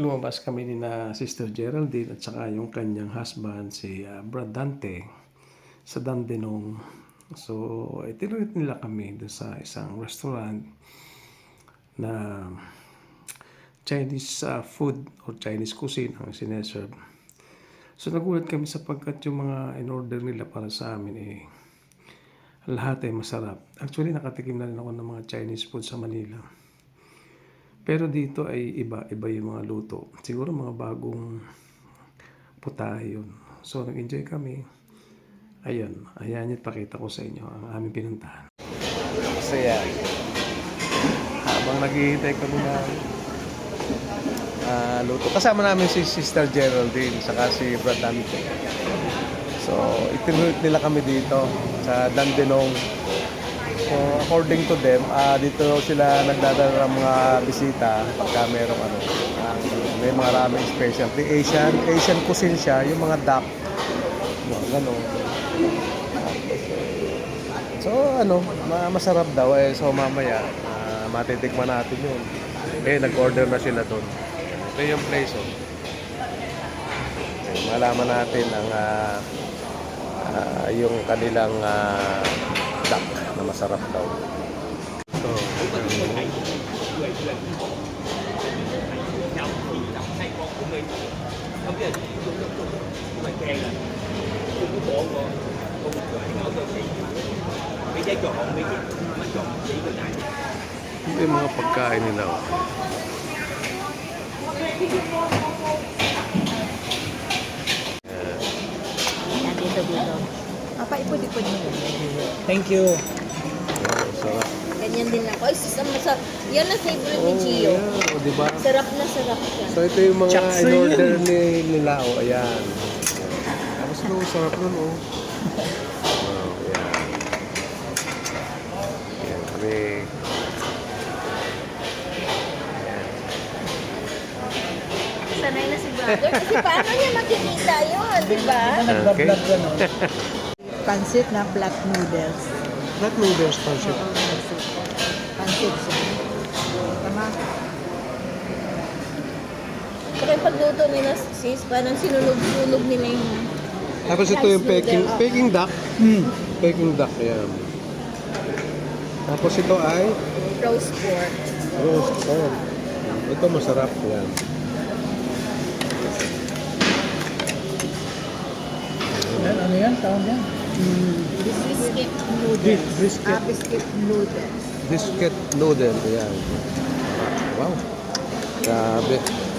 lumabas kami ni na Sister Geraldine at saka yung kanyang husband si ah, Brad Dante sa Dandenong. So, itinulit nila kami doon sa isang restaurant na Chinese ah, food or Chinese cuisine ang sineserve. So, nagulat kami sapagkat yung mga in-order nila para sa amin eh, lahat ay masarap. Actually, nakatikim na rin ako ng mga Chinese food sa Manila. Pero dito ay iba, iba yung mga luto. Siguro mga bagong putahe yun. So, nag-enjoy kami. Ayun, ayan yung pakita ko sa inyo ang aming pinuntahan. So, yan. Habang naghihintay kami na ah, luto. Kasama namin si Sister Geraldine, saka si Brad Dante. So, itinuloy nila kami dito sa Dandenong. So, according to them, ah dito sila nagdadala ng mga bisita pagka merong ano, ah, may mga raming specialty. Asian, Asian cuisine siya, yung mga duck. Yung gano'n. So, ano, ma- masarap daw eh. So, mamaya, ah, matitikman natin yun. Eh, nag-order na sila doon. Ito yung place, oh. Okay, malaman natin ang ah, ah, yung kanilang ah, duck na masarap daw. So, ito yung mga pagkain nila. oh. Dito, dito. Papa, ipod-ipod mo. Thank you. Oh, sarap. Ganyan din ako. Ay, sis, ang masarap. Yan ang favorite ni Oh, Gio. yeah. Oh, di ba? Sarap na sarap siya. So ito yung mga Chaksa in-order ni, nila. O, ayan. Tapos no, sarap nun, oh. Wow, ayan. Ayan, kami. Sanay na si brother. Kasi paano niya makikita yun, di ba? Nagbablog ka no? Pansit na black noodles. Not noodles, pancit. Pansit siya. Tama. Saka yung pagluto nila, sis, parang sinunog-sunog nila yung... Tapos ito yung peking, peking duck. Hmm. Peking duck, ayan. Tapos ito ay roast pork. roast pork. Ito masarap, yan. Yan, ano yan? Tawag yan? Biscuit noodles. Brisket. Ah, biscuit noodles. Biscuit noodle, ayan. Wow. Grabe.